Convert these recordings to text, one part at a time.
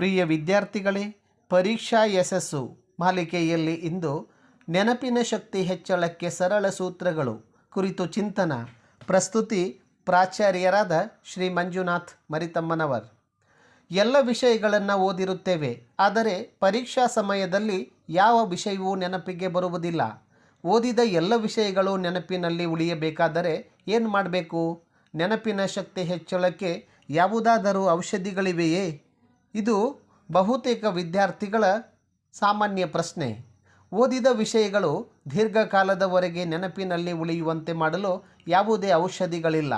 ಪ್ರಿಯ ವಿದ್ಯಾರ್ಥಿಗಳೇ, ಪರೀಕ್ಷಾ ಯಶಸ್ಸು ಮಾಲಿಕೆಯಲ್ಲಿ ಇಂದು ನೆನಪಿನ ಶಕ್ತಿ ಹೆಚ್ಚಳಕ್ಕೆ ಸರಳ ಸೂತ್ರಗಳು ಕುರಿತು ಚಿಂತನ. ಪ್ರಸ್ತುತಿ ಪ್ರಾಚಾರ್ಯರಾದ ಶ್ರೀ ಮಂಜುನಾಥ್ ಮರಿತಮ್ಮನವರ್. ಎಲ್ಲ ವಿಷಯಗಳನ್ನು ಓದಿರುತ್ತೇವೆ, ಆದರೆ ಪರೀಕ್ಷಾ ಸಮಯದಲ್ಲಿ ಯಾವ ವಿಷಯವೂ ನೆನಪಿಗೆ ಬರುವುದಿಲ್ಲ. ಓದಿದ ಎಲ್ಲ ವಿಷಯಗಳು ನೆನಪಿನಲ್ಲಿ ಉಳಿಯಬೇಕಾದರೆ ಏನು ಮಾಡಬೇಕು? ನೆನಪಿನ ಶಕ್ತಿ ಹೆಚ್ಚಳಕ್ಕೆ ಯಾವುದಾದರೂ ಔಷಧಿಗಳಿವೆಯೇ? ಇದು ಬಹುತೇಕ ವಿದ್ಯಾರ್ಥಿಗಳ ಸಾಮಾನ್ಯ ಪ್ರಶ್ನೆ. ಓದಿದ ವಿಷಯಗಳು ದೀರ್ಘಕಾಲದವರೆಗೆ ನೆನಪಿನಲ್ಲಿ ಉಳಿಯುವಂತೆ ಮಾಡಲು ಯಾವುದೇ ಔಷಧಿಗಳಿಲ್ಲ.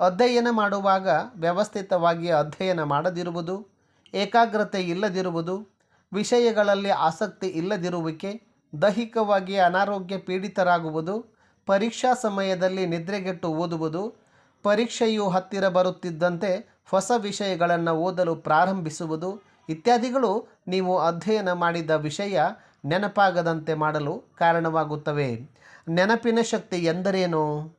ಅಧ್ಯಯನ ಮಾಡುವಾಗ ವ್ಯವಸ್ಥಿತವಾಗಿ ಅಧ್ಯಯನ ಮಾಡದಿರುವುದು, ಏಕಾಗ್ರತೆ ಇಲ್ಲದಿರುವುದು, ವಿಷಯಗಳಲ್ಲಿ ಆಸಕ್ತಿ ಇಲ್ಲದಿರುವಿಕೆ, ದೈಹಿಕವಾಗಿ ಅನಾರೋಗ್ಯ ಪೀಡಿತರಾಗುವುದು, ಪರೀಕ್ಷಾ ಸಮಯದಲ್ಲಿ ನಿದ್ರೆಗೆಟ್ಟು ಓದುವುದು ಪರೀಕ್ಷೆಯು ಹತ್ತಿರ ಬರುತ್ತಿದ್ದಂತೆ ಹೊಸ ವಿಷಯಗಳನ್ನು ಓದಲು ಪ್ರಾರಂಭಿಸುವುದು ಇತ್ಯಾದಿಗಳು ನೀವು ಅಧ್ಯಯನ ಮಾಡಿದ ವಿಷಯ ನೆನಪಾಗದಂತೆ ಮಾಡಲು ಕಾರಣವಾಗುತ್ತವೆ. ನೆನಪಿನ ಶಕ್ತಿ ಎಂದರೇನು?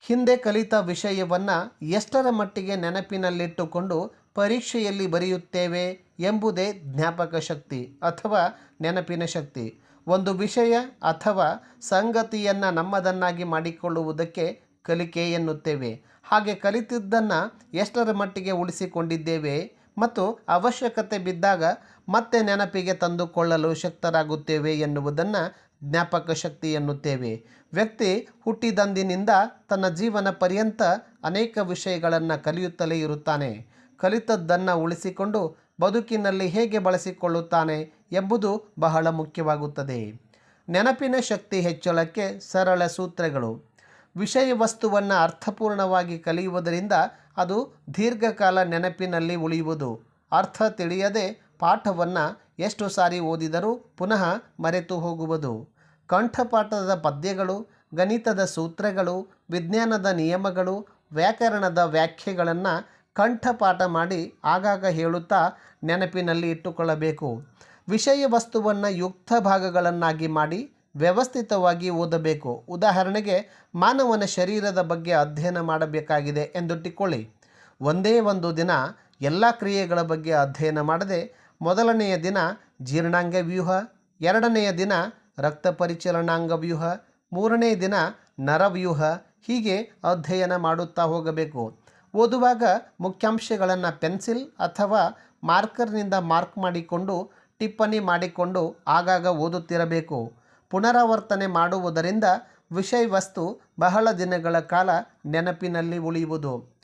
ಹಿಂದೆ ಕಲಿತ ವಿಷಯವನ್ನು ಎಷ್ಟರ ಮಟ್ಟಿಗೆ ನೆನಪಿನಲ್ಲಿಟ್ಟುಕೊಂಡು ಪರೀಕ್ಷೆಯಲ್ಲಿ ಬರೆಯುತ್ತೇವೆ ಎಂಬುದೇ ಜ್ಞಾಪಕ ಶಕ್ತಿ ಅಥವಾ ನೆನಪಿನ ಶಕ್ತಿ. ಒಂದು ವಿಷಯ ಅಥವಾ ಸಂಗತಿಯನ್ನು ನಮ್ಮದನ್ನಾಗಿ ಮಾಡಿಕೊಳ್ಳುವುದಕ್ಕೆ ಕಲಿಕೆ ಎನ್ನುತ್ತೇವೆ. ಹಾಗೆ ಕಲಿತಿದ್ದನ್ನು ಎಷ್ಟರ ಮಟ್ಟಿಗೆ ಉಳಿಸಿಕೊಂಡಿದ್ದೇವೆ ಮತ್ತು ಅವಶ್ಯಕತೆ ಬಿದ್ದಾಗ ಮತ್ತೆ ನೆನಪಿಗೆ ತಂದುಕೊಳ್ಳಲು ಶಕ್ತರಾಗುತ್ತೇವೆ ಎನ್ನುವುದನ್ನು ಜ್ಞಾಪಕ ಶಕ್ತಿ ಎನ್ನುತ್ತೇವೆ. ವ್ಯಕ್ತಿ ಹುಟ್ಟಿದಂದಿನಿಂದ ತನ್ನ ಜೀವನ ಪರ್ಯಂತ ಅನೇಕ ವಿಷಯಗಳನ್ನು ಕಲಿಯುತ್ತಲೇ ಇರುತ್ತಾನೆ. ಕಲಿತದ್ದನ್ನು ಉಳಿಸಿಕೊಂಡು ಬದುಕಿನಲ್ಲಿ ಹೇಗೆ ಬಳಸಿಕೊಳ್ಳುತ್ತಾನೆ ಎಂಬುದು ಬಹಳ ಮುಖ್ಯವಾಗುತ್ತದೆ. ನೆನಪಿನ ಶಕ್ತಿ ಹೆಚ್ಚಳಕ್ಕೆ ಸರಳ ಸೂತ್ರಗಳು. ವಿಷಯ ವಸ್ತುವನ್ನು ಅರ್ಥಪೂರ್ಣವಾಗಿ ಕಲಿಯುವುದರಿಂದ ಅದು ದೀರ್ಘಕಾಲ ನೆನಪಿನಲ್ಲಿ ಉಳಿಯುವುದು. ಅರ್ಥ ತಿಳಿಯದೆ ಪಾಠವನ್ನು ಎಷ್ಟು ಸಾರಿ ಓದಿದರೂ ಪುನಃ ಮರೆತು ಹೋಗುವುದು. ಕಂಠಪಾಠದ ಪದ್ಯಗಳು, ಗಣಿತದ ಸೂತ್ರಗಳು, ವಿಜ್ಞಾನದ ನಿಯಮಗಳು, ವ್ಯಾಕರಣದ ವ್ಯಾಖ್ಯೆಗಳನ್ನು ಕಂಠಪಾಠ ಮಾಡಿ ಆಗಾಗ ಹೇಳುತ್ತಾ ನೆನಪಿನಲ್ಲಿ ಇಟ್ಟುಕೊಳ್ಳಬೇಕು. ವಿಷಯ ವಸ್ತುವನ್ನು ಯುಕ್ತ ಭಾಗಗಳನ್ನಾಗಿ ಮಾಡಿ ವ್ಯವಸ್ಥಿತವಾಗಿ ಓದಬೇಕು. ಉದಾಹರಣೆಗೆ, ಮಾನವನ ಶರೀರದ ಬಗ್ಗೆ ಅಧ್ಯಯನ ಮಾಡಬೇಕಾಗಿದೆ ಎಂದುಟ್ಟಿಕೊಳ್ಳಿ ಒಂದೇ ಒಂದು ದಿನ ಎಲ್ಲ ಕ್ರಿಯೆಗಳ ಬಗ್ಗೆ ಅಧ್ಯಯನ ಮಾಡದೆ, ಮೊದಲನೆಯ ದಿನ ಜೀರ್ಣಾಂಗ ವ್ಯೂಹ, ಎರಡನೆಯ ದಿನ ರಕ್ತ ಪರಿಚಲನಾಂಗ ವ್ಯೂಹ, ಮೂರನೇ ದಿನ ನರವ್ಯೂಹ ಹೀಗೆ ಅಧ್ಯಯನ ಮಾಡುತ್ತಾ ಹೋಗಬೇಕು. ಓದುವಾಗ ಮುಖ್ಯಾಂಶಗಳನ್ನು ಪೆನ್ಸಿಲ್ ಅಥವಾ ಮಾರ್ಕರ್ನಿಂದ ಮಾರ್ಕ್ ಮಾಡಿಕೊಂಡು, ಟಿಪ್ಪಣಿ ಮಾಡಿಕೊಂಡು ಆಗಾಗ ಓದುತ್ತಿರಬೇಕು. ಪುನರಾವರ್ತನೆ ಮಾಡುವುದರಿಂದ ವಿಷಯ ವಸ್ತು ಬಹಳ ದಿನಗಳ ಕಾಲ ನೆನಪಿನಲ್ಲಿ ಉಳಿಯುವುದು.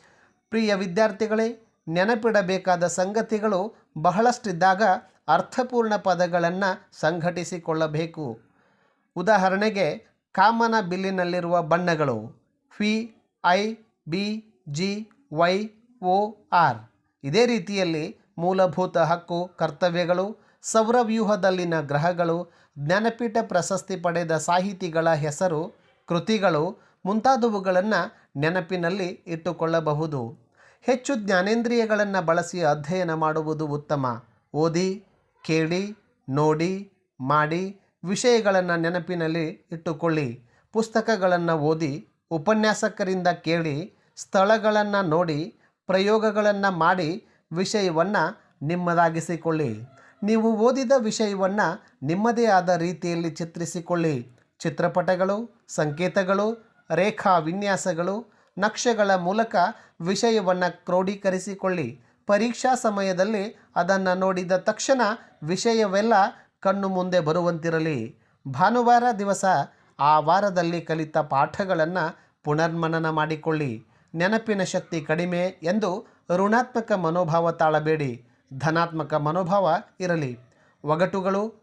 ಪ್ರಿಯ ವಿದ್ಯಾರ್ಥಿಗಳೇ, ನೆನಪಿಡಬೇಕಾದ ಸಂಗತಿಗಳು ಬಹಳಷ್ಟಿದ್ದಾಗ ಅರ್ಥಪೂರ್ಣ ಪದಗಳನ್ನು ಸಂಘಟಿಸಿಕೊಳ್ಳಬೇಕು. ಉದಾಹರಣೆಗೆ, ಕಾಮನ ಬಿಲ್ಲಿನಲ್ಲಿರುವ ಬಣ್ಣಗಳು V, I, B, G, Y O R. ಇದೇ ರೀತಿಯಲ್ಲಿ ಮೂಲಭೂತ ಹಕ್ಕು, ಕರ್ತವ್ಯಗಳು ಸೌರವ್ಯೂಹದಲ್ಲಿನ ಗ್ರಹಗಳು ಜ್ಞಾನಪೀಠ ಪ್ರಶಸ್ತಿ ಪಡೆದ ಸಾಹಿತಿಗಳ ಹೆಸರು, ಕೃತಿಗಳು ಮುಂತಾದವುಗಳನ್ನು ನೆನಪಿನಲ್ಲಿ ಇಟ್ಟುಕೊಳ್ಳಬಹುದು. ಹೆಚ್ಚು ಜ್ಞಾನೇಂದ್ರಿಯಗಳನ್ನು ಬಳಸಿ ಅಧ್ಯಯನ ಮಾಡುವುದು ಉತ್ತಮ. ಓದಿ, ಕೇಳಿ, ನೋಡಿ, ಮಾಡಿ ವಿಷಯಗಳನ್ನು ನೆನಪಿನಲ್ಲಿ ಇಟ್ಟುಕೊಳ್ಳಿ. ಪುಸ್ತಕಗಳನ್ನು ಓದಿ, ಉಪನ್ಯಾಸಕರಿಂದ ಕೇಳಿ, ಸ್ಥಳಗಳನ್ನು ನೋಡಿ, ಪ್ರಯೋಗಗಳನ್ನು ಮಾಡಿ ವಿಷಯವನ್ನು ನಿಮ್ಮದಾಗಿಸಿಕೊಳ್ಳಿ. ನೀವು ಓದಿದ ವಿಷಯವನ್ನು ನಿಮ್ಮದೇ ಆದ ರೀತಿಯಲ್ಲಿ ಚಿತ್ರಿಸಿಕೊಳ್ಳಿ. ಚಿತ್ರಪಟಗಳು, ಸಂಕೇತಗಳು ರೇಖಾ ವಿನ್ಯಾಸಗಳು ನಕ್ಷೆಗಳ ಮೂಲಕ ವಿಷಯವನ್ನು ಕ್ರೋಢೀಕರಿಸಿಕೊಳ್ಳಿ. ಪರೀಕ್ಷಾ ಸಮಯದಲ್ಲಿ ಅದನ್ನು ನೋಡಿದ ತಕ್ಷಣ ವಿಷಯವೆಲ್ಲ ಕಣ್ಣು ಮುಂದೆ ಬರುವಂತಿರಲಿ. ಭಾನುವಾರ ದಿವಸ ಆ ವಾರದಲ್ಲಿ ಕಲಿತ ಪಾಠಗಳನ್ನು ಪುನರ್ಮನನ ಮಾಡಿಕೊಳ್ಳಿ. ನೆನಪಿನ ಶಕ್ತಿ ಕಡಿಮೆ ಎಂದು ಋಣಾತ್ಮಕ ಮನೋಭಾವ ತಾಳಬೇಡಿ. ಧನಾತ್ಮಕ ಮನೋಭಾವ ಇರಲಿ. ಒಗಟುಗಳು,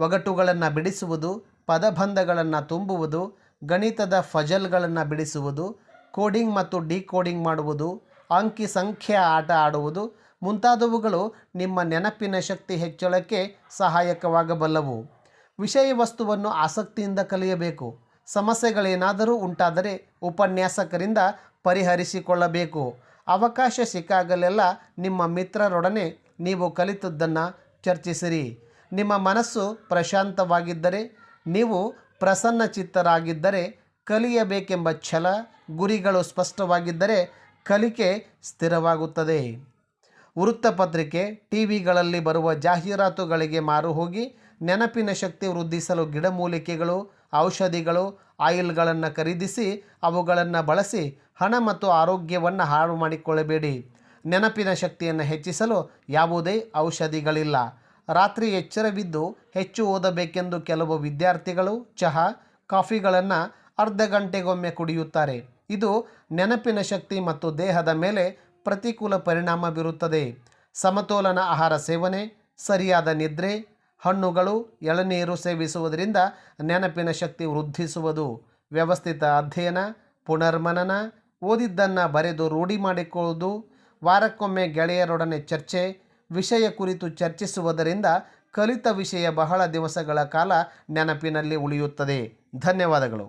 ಒಗಟುಗಳನ್ನು ಬಿಡಿಸುವುದು, ಪದಬಂಧಗಳನ್ನು ತುಂಬುವುದು, ಗಣಿತದ ಫಜಲ್ಗಳನ್ನು ಬಿಡಿಸುವುದು, ಕೋಡಿಂಗ್ ಮತ್ತು ಡಿಕೋಡಿಂಗ್ ಮಾಡುವುದು, ಅಂಕಿ ಸಂಖ್ಯೆ ಆಟ ಆಡುವುದು ಮುಂತಾದವುಗಳು ನಿಮ್ಮ ನೆನಪಿನ ಶಕ್ತಿ ಹೆಚ್ಚಳಕ್ಕೆ ಸಹಾಯಕವಾಗಬಲ್ಲವು. ವಿಷಯ ವಸ್ತುವನ್ನು ಆಸಕ್ತಿಯಿಂದ ಕಲಿಯಬೇಕು. ಸಮಸ್ಯೆಗಳೇನಾದರೂ ಉಂಟಾದರೆ ಉಪನ್ಯಾಸಕರಿಂದ ಪರಿಹರಿಸಿಕೊಳ್ಳಬೇಕು. ಅವಕಾಶ ಸಿಕ್ಕಾಗಲೆಲ್ಲ ನಿಮ್ಮ ಮಿತ್ರರೊಡನೆ ನೀವು ಕಲಿತದ್ದನ್ನು ಚರ್ಚಿಸಿರಿ. ನಿಮ್ಮ ಮನಸ್ಸು ಪ್ರಶಾಂತವಾಗಿದ್ದರೆ, ನೀವು ಪ್ರಸನ್ನಚಿತ್ತರಾಗಿದ್ದರೆ ಕಲಿಯಬೇಕೆಂಬ ಛಲ, ಗುರಿಗಳು ಸ್ಪಷ್ಟವಾಗಿದ್ದರೆ ಕಲಿಕೆ ಸ್ಥಿರವಾಗುತ್ತದೆ. ವೃತ್ತಪತ್ರಿಕೆ ಟಿವಿಗಳಲ್ಲಿ ಬರುವ ಜಾಹೀರಾತುಗಳಿಗೆ ಮಾರು ಹೋಗಿ ನೆನಪಿನ ಶಕ್ತಿ ವೃದ್ಧಿಸಲು ಗಿಡಮೂಲಿಕೆಗಳು, ಔಷಧಿಗಳು ಆಯಿಲ್ಗಳನ್ನು ಖರೀದಿಸಿ, ಅವುಗಳನ್ನು ಬಳಸಿ ಹಣ ಮತ್ತು ಆರೋಗ್ಯವನ್ನು ಹಾಳು ಮಾಡಿಕೊಳ್ಳಬೇಡಿ. ನೆನಪಿನ ಶಕ್ತಿಯನ್ನು ಹೆಚ್ಚಿಸಲು ಯಾವುದೇ ಔಷಧಿಗಳಿಲ್ಲ. ರಾತ್ರಿ ಎಚ್ಚರವಿದ್ದು ಹೆಚ್ಚು ಓದಬೇಕೆಂದು ಕೆಲವು ವಿದ್ಯಾರ್ಥಿಗಳು ಚಹಾ, ಕಾಫಿಗಳನ್ನು ಅರ್ಧ ಗಂಟೆಗೊಮ್ಮೆ ಕುಡಿಯುತ್ತಾರೆ. ಇದು ನೆನಪಿನ ಶಕ್ತಿ ಮತ್ತು ದೇಹದ ಮೇಲೆ ಪ್ರತಿಕೂಲ ಪರಿಣಾಮ ಬೀರುತ್ತದೆ. ಸಮತೋಲನ ಆಹಾರ ಸೇವನೆ, ಸರಿಯಾದ ನಿದ್ರೆ ಹಣ್ಣುಗಳು ಎಳನೀರು ಸೇವಿಸುವುದರಿಂದ ನೆನಪಿನ ಶಕ್ತಿ ವೃದ್ಧಿಸುವುದು. ವ್ಯವಸ್ಥಿತ ಅಧ್ಯಯನ, ಪುನರ್ಮನನ, ಓದಿದ್ದನ್ನು ಬರೆದು ರೂಢಿ ಮಾಡಿಕೊಳ್ಳುವುದು, ವಾರಕ್ಕೊಮ್ಮೆ ಗೆಳೆಯರೊಡನೆ ಚರ್ಚೆ, ವಿಷಯ ಕುರಿತು ಚರ್ಚಿಸುವುದರಿಂದ ಕಲಿತ ವಿಷಯ ಬಹಳ ದಿವಸಗಳ ಕಾಲ ನೆನಪಿನಲ್ಲಿ ಉಳಿಯುತ್ತದೆ. ಧನ್ಯವಾದಗಳು.